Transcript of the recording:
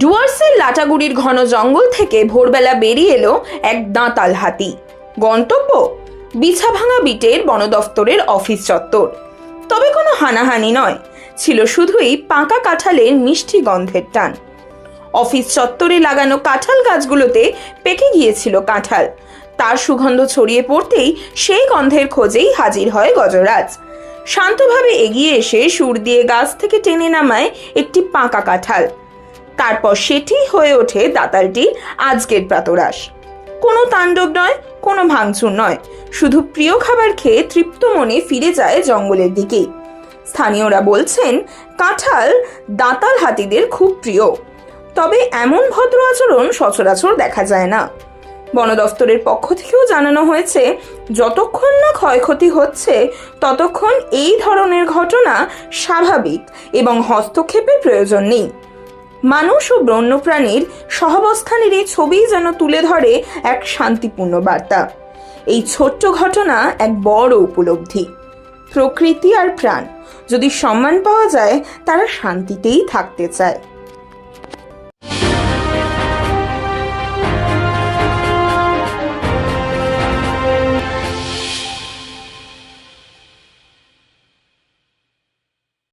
ডুয়ার্সের লাটাগুড়ির ঘন জঙ্গল থেকে ভোরবেলা বেরিয়ে এলো এক দাঁতাল হাতি। গন্তব্য? বিছাভাঙা বিটের বন দফতরের অফিস চত্বর। তবে কোনো হানাহানি নয়, ছিল শুধুই পাকা কাঁঠালের মিষ্টি গন্ধের টান। অফিস চত্বরে লাগানো কাঁঠাল গাছগুলোতে পেকে গিয়েছিল কাঁঠাল। তার সুগন্ধ ছড়িয়ে পড়তেই সেই গন্ধের খোঁজেই হাজির হয় গজরাজ। শান্তভাবে এগিয়ে এসে সুর দিয়ে গাছ থেকে টেনে নামায় একটি পাকা কাঁঠাল। তারপর সেটি হয়ে ওঠে দাতালটির আজকের প্রাতরাশ। কোনো তাণ্ডব নয়, কোনো ভাঙচুর নয়। শুধু প্রিয় খাবার খেয়ে তৃপ্ত মনে ফিরে যায় জঙ্গলের দিকেই স্থানীয়রা বলছেন, কাঁঠাল দাঁতাল হাতিদের খুব প্রিয়। তবে এমন ভদ্র আচরণ সচরাচর দেখা যায় না। বন দফতরের পক্ষ থেকেও জানানো হয়েছে, যতক্ষণ না ক্ষয়ক্ষতি হচ্ছে, ততক্ষণ এই ধরনের ঘটনা স্বাভাবিক এবং হস্তক্ষেপের প্রয়োজন নেই। মানুষ ও বন্যপ্রাণীর সহাবস্থানের এই ছবি যেন তুলে ধরে এক শান্তিপূর্ণ বার্তা। এই ছোট্ট ঘটনা এক বড় উপলব্ধি। প্রকৃতি আর প্রাণ, যদি সম্মান পাওয়া যায়, তারা শান্তিতেই থাকতে চায়।